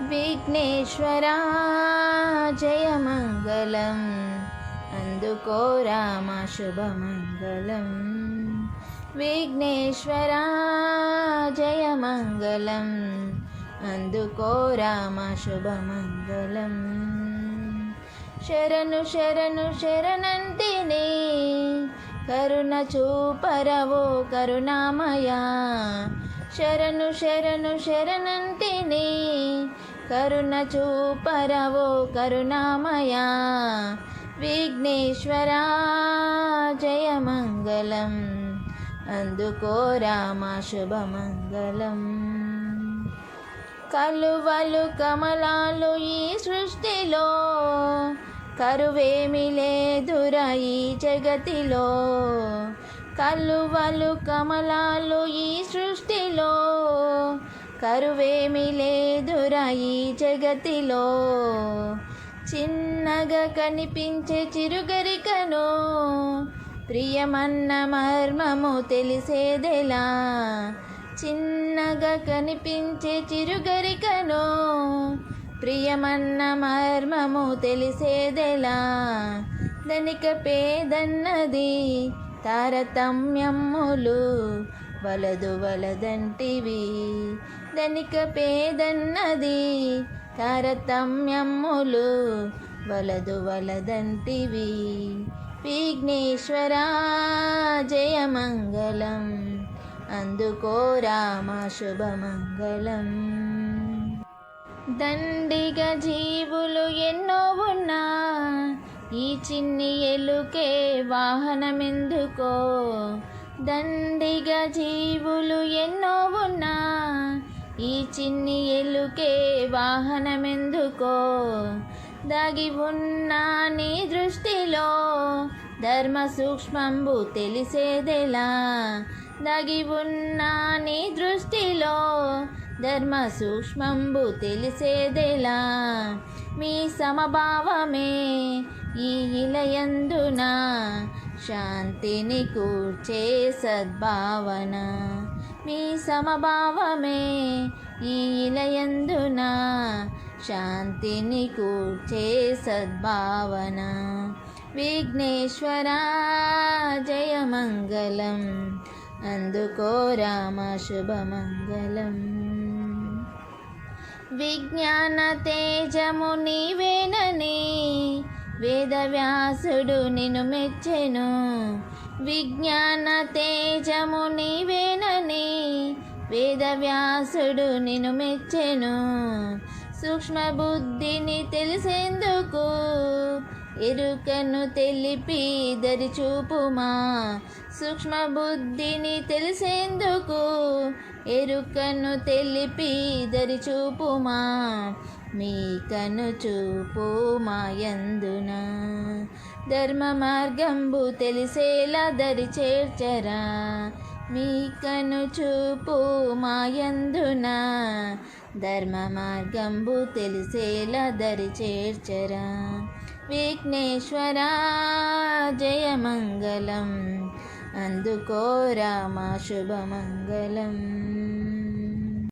విఘ్నేశ్వరా జయమంగళం. అందుకో రామ శుభమంగళం. విఘ్నేశ్వరా జయమంగళం. అందుకో రామ శుభమంగళం. శరణు శరణు శరణంటిని కరుణ చూపరవో కరుణామయా. శరణు శరణు శరణంటిని కరుణ చూపరవో కరుణామయా. విఘ్నేశ్వరా జయమంగళం. అందుకో రామ శుభమంగళం. కలువలు కమలాలు ఈ సృష్టిలో. కరువేమి లేదురా ఈ జగతిలో. కలువలు కమలాలు ఈ సృష్టిలో. కరువేమి లేదురా ఈ జగతిలో. చిన్నగా కనిపించే చిరుగరికను ప్రియమన్న మర్మము తెలిసేదెలా. చిన్నగా కనిపించే చిరుగరికను ప్రియమన్న మర్మము తెలిసేదెలా. ధనిక పేదన్నది తారతమ్యమ్ములు వలదు వలదంటివి. ధనిక పేదన్నది తారతమ్యమ్ములు వలదు వలదంటివి. విఘ్నేశ్వరా జయమంగళం అందుకో రామ శుభమంగళం. దండిగ జీవులు ఎన్నో ఈ చిన్ని ఎలుకే వాహనమెందుకో? దండిగ జీవులు ఎన్నో ఉన్నా ఈ చిన్ని ఎలుకే వాహనమెందుకో? దాగి ఉన్నా నీ దృష్టిలో ధర్మ సూక్ష్మంబు తెలిసేదెలా? దాగి ఉన్నా నీ దృష్టిలో ధర్మ సూక్ష్మంబు తెలిసేదెలా? మీ సమభావమే ఈ ఇలయందున శాంతిని కూర్చే సద్భావన మీ సమభావమే ఈ ఇలయందున శాంతిని కూర్చే సద్భావన విఘ్నేశ్వరా జయమంగళం. అందుకో రామ శుభమంగళం. విజ్ఞాన తేజము నీవేనని వేదవ్యాసుడు నిన్ను మెచ్చెను. విజ్ఞాన తేజము నీవేనని వేదవ్యాసుడు నిన్ను మెచ్చెను. సూక్ష్మ బుద్ధిని తెలిసేందుకు ఎరుకను తెలిపి దరి చూపుమా. సూక్ష్మ బుద్ధిని తెలిసేందుకు ఎరుకను తెలిపి దరి చూపుమా. మీకను చూపు మాయందున ధర్మ మార్గంబు తెలిసేలా దరి చేర్చరా. మీకను చూపు మాయందున ధర్మ మార్గంబు తెలిసేలా దరి చేర్చరా. విఘ్నేశ్వరా జయమంగళం అందుకో రామ శుభమంగళం